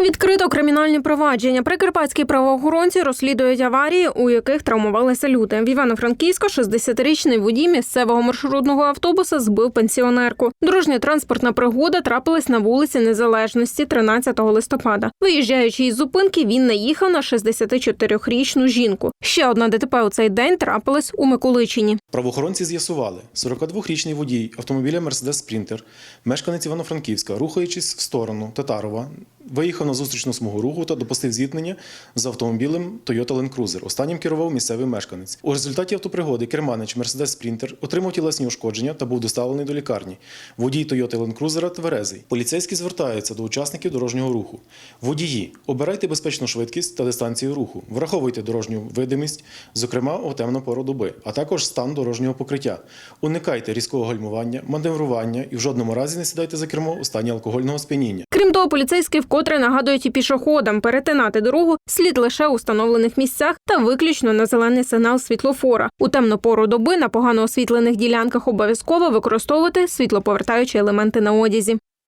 Відкрито кримінальні провадження. Прикарпатські правоохоронці розслідують аварії, у яких травмувалися люди. В Івано-Франківську 60-річний водій місцевого маршрутного автобуса збив пенсіонерку. Дорожня транспортна пригода трапилась на вулиці Незалежності 13 листопада. Виїжджаючи із зупинки, він наїхав на 64-річну жінку. Ще одна ДТП у цей день трапилась у Миколичині. Правоохоронці з'ясували, 42-річний водій автомобіля Mercedes Sprinter, мешканець Івано-Франківська, рухаючись в сторону Татарова, виїхав на зустрічну смугу руху та допустив зіткнення з автомобілем Toyota Land Cruiser. Останнім керував місцевий мешканець. У результаті автопригоди керманич Mercedes Sprinter отримав тілесні ушкодження та був доставлений до лікарні. Водій Toyota Land Cruiser тверезий. Поліцейські звертаються до учасників дорожнього руху. Водії, обирайте безпечну швидкість та дистанцію руху, враховуйте дорожню видимість, зокрема у темну пору доби, а також стан дорожнього покриття. Уникайте різкого гальмування, маневрування і в жодному разі не сідайте за кермо у стані алкогольного сп'яніння. Крім того, поліцейські вкотре нагадують і пішоходам перетинати дорогу слід лише у встановлених місцях та виключно на зелений сигнал світлофора. У темну пору доби на погано освітлених ділянках обов'язково використовувати світлоповертаючі елементи на одязі.